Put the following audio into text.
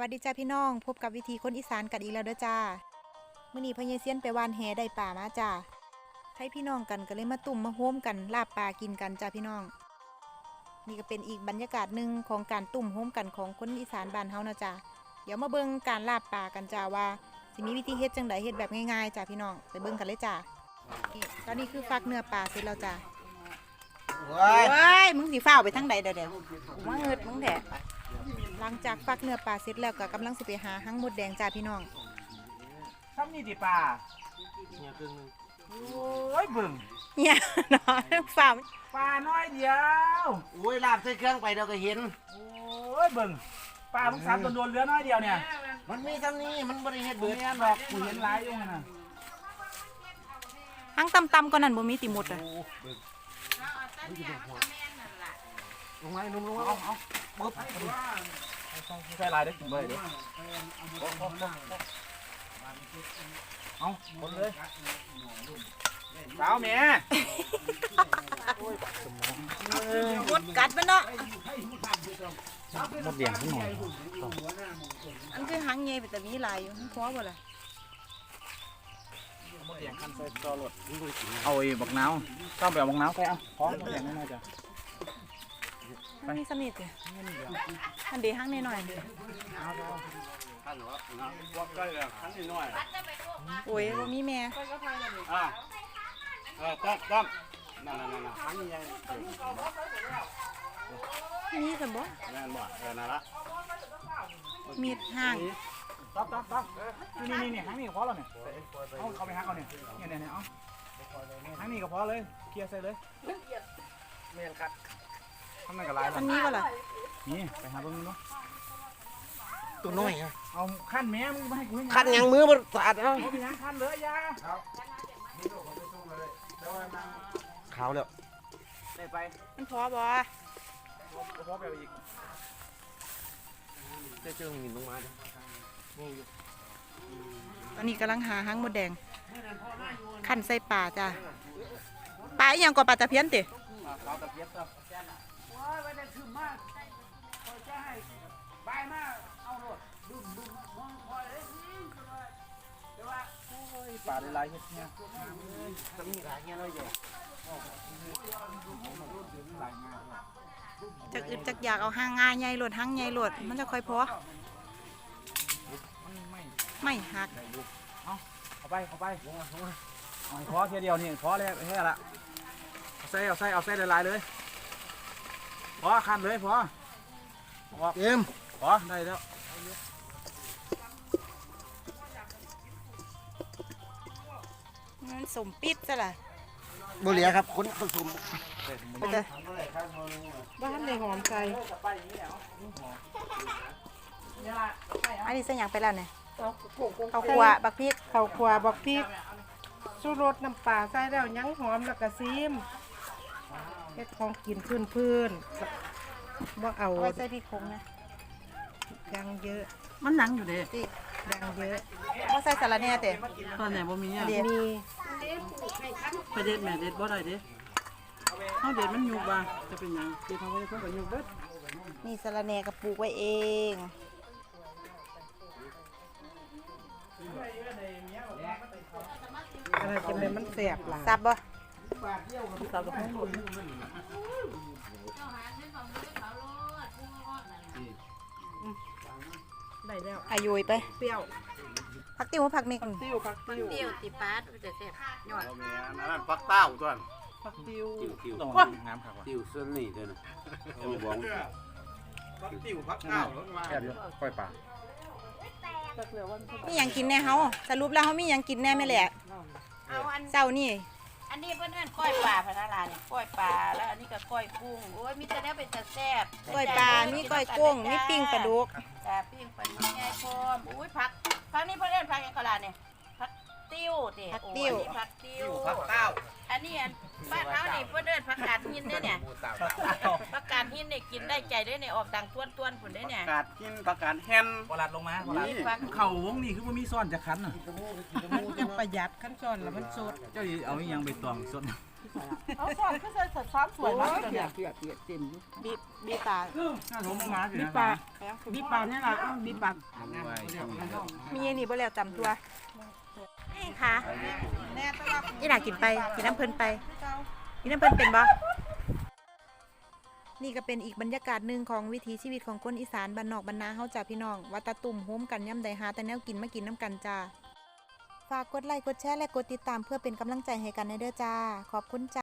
วัสดีจ้าพี่น้อง พบกับวิธีคนอีสานกันอีกแล้วเด้อจ้ามื้อนี้พญเซียนไปว่านแหได้ป่ามาจ้าให้พี่น้องกันก็เลยมาตุ่มมาโฮมกันลาบปลากินกันจ้าพี่น้อง นี่ก็เป็นอีกบรรยากาศหนึ่งของการตุ่มโฮมกันของคนอีสานบ้านเฮานะจ้าเดี๋ยวมาเบิ่งการลาบปลากันจ้าว่าสิมีวิธีเฮ็ดจังไดเฮ็ดแบบง่ายๆจ้าพี่น้องไปเบิ่งกันเลยจ้านี่ตอนนี้คือฟักเนื้อปลาเสร็จแล้วจ้าว้ายเว้ยมึงสิฟ้าวไปทางใดเดี๋ยวเดี๋ยวกูมาเงิดมึงแท้ หลังจากฟักเนื้อปลาเสร็จแล้วก็กำลังสิไปหาหังมดแดงจ้าพี่น้องทำนี่ดิป่าโอ้ยเบิ่งเนี่ยเนาะฟ้าวป่าน้อยเดียวโอ้ยลาบใส่เครื่องไปเราก็เห็น โอ้ยเบิ่งป่ามึงสามตัวโดนเรือน้อยเดียวเนี่ยมันมีทำนี้มันบริเฮ็ดเบื่เบิอดเนี่ยดอกกูเห็นหลายอยู่นั่นน่ะหังตำๆก็นั่นบ่มีติหมดอะลงไม้นุ่ มลงเอาเอาเอาปึ๊บใส่ลายได้กินเบยเด้อเอาคนเลยสาวแม่มดกัดมันเนาะหมดเดียงขึ้นหน่อยอันคือหังใหญ่ไปแต่มีหลายอยู่มันพอบ่ล่ะหมดเดียงคันใส่จอรถเอาไอ้บักนาวต้องไปเอาบักนาวไปเอาพร้อมหมดเดียงน้อยๆจ้ะ มันมีสมิธอยู่อันเดียวหังน้อยเดียววัดใกล้แล้วขั้นนิดหน่อยโอ้ยมีแม่อ่าเออตั้มตั้มนั่นนั่นนั่นขั้นนี้ยังมีซั่นบ่นั่นบ่เออนั่นละมีห่างต๊อบต๊อบต๊อบนี่นี่นี่หางนี่พอแล้วเนี่ยเอาเข้าไปหักเอาเนี่ยเนี่ยเนี่ยเอาหางนี่ก็พอเลยเคลียร์ใส่เลยเมียนคัด ทำไมกับลายมัล่ะนมีบ่ล่ะนี่ไปหาเบิ่งเนาะตัวน้อยเอาขั้นแม่มึงมาให้กูคัดยังมือมันสะอาดเอาเอาไปยังขั้นเลยยาขาวแล้วได้ไปมันพอบ่พอไปอีกเจ้าเจ้าหินลงมาดิตอนนี้กำลังหาหังมดแดงคั่นใส่ปลาจ้าปลาอีหยังกว่าปลาตะเพียนติเราตะเพียบก็ว้ายไปได้ขึ้นมากคอยจะให้บายมากเอาโลดดุมดุมมองคอยเลยแต่ว่าโอ้ยป่าได้ลายเฮ็ดเนี่ยทำนี่หลายเงี้ยน้อยเดียวจักอึดจักอยากเอาห้างงาใหญ่โลดห้างใหญ่โลดมันจะค่อยพอไม่หักเอาไปเอาไปเอาให้พอเทียเดียวนี่พอแล้วแค่ละเอาใส่เอาใส่เอาใส่หลายๆเลย พอคันเลยพอพอเอ็มพอได้แล้วมันสมปิดซะล่ะบุเหลียครับคนผสมไปเถอะบ้านในหอมใจอันนี้ใส่หยังไปแล้วเนี่ยเอาผงข้าวคั่วบักพริกข้าวคั่วบักพริกชูรสน้ำปลาใส่แล้วยังหอมแล้วก็ซีม เฮ็ดของกินพื้นพื้นๆบ่เอาเอาไว้ใส่พริกผงนะยังเยอะมันหนังอยู่เด้สิยังเยอะบ่ใส่สาระแหน่เต้ตอนไหนบ่มีอะเดี๋ยวมีไปเด็ดแม่เด็ดบ่ได้เด้เฮาเด็ดมันอยู่บ่าจะเป็นหยังเด็ดเฮาบ่ได้เพิ่นก็อยู่เบิดนี่สาระแหน่ก็ปลูกไว้เองอะไรจะเป็นมันแสบหลายสับบ่สาวกับหมดได้แล้วอายุยไปเปรี้ยวผักติ้วผักเม็กติ้วผักติ้วติ้วติปาดจะเสร็จยอดนั่นปักเต้าตัวนั้นผักติ้วติวติวต้องน้ำครับว่ะติวส่วนนี้ตัวนั้นเอาบอกแค่เดียวปล่อยปลามีหยังกินแน่เฮาสรุปแล้วเฮามีหยังกินแน่แม่แหละเอาอันเจ้านี่ อันนี้เพื่อนเพื่อนก้อยปลาพะนาลาเนี่ยก้อยปลาแล้วอันนี้ก็ก้อยกุ้งโอ้ยมีแต่เนี้ยเป็นแต่แซ่บก้อยปลามีก้อยกุ้งมีปิ้งปลาดุกจ้าปิ้งปลาดุกไงพร้อมอุ้ยผักผักนี่เพื่อนเพื่อนผักยังกะลาเนี่ยผักติ้วเด็โอ้ยอันนี้ผักติ้วปักเต้า อันนี้อันบ้านเขานี่เพื่อนเพื่อนผักกาดหินเนี่ยเนี่ยผักกาดหินเนี่ยกินได้ใจได้เนี่ยออกดังต้วนต้วนๆผุนได้เนี่ยกาดกินประกาศแฮนพอลัดลงมาพอลัดนี่ผักเข่าวงนี่คือว่ามีซ่อนจะคันอะมันจะประหยัดขั้นตอนแล้วมันสดเจ้าสิเอาอีหยังไปตองสดเอาซอสคือใส่สามสวยมากเลยเปียเนี่ยกเปียกเปียกเต็มบีบบีบปลาน่าสมมาสิบีบปากบีบปากนี่ล่ะเอาบีบปากมีอันนี้บ่แล้วจำตัว ค่ะนี่หลากินไป กินน้ำเพลินไป กินน้ำเพลินเป็นบ่นี่ก็เป็นอีกบรรยากาศหนึ่งของวิถีชีวิตของคนอีสานบ้านนอกบ้านนาเฮาจ้าพี่น้องวัตตุ่มโฮมกันย่ำใดหาแต่แนวกินมากินน้ำกันจ้าฝากกดไลค์กดแชร์และกดติดตามเพื่อเป็นกำลังใจให้กันในเด้อจ้า ขอบคุณจ้า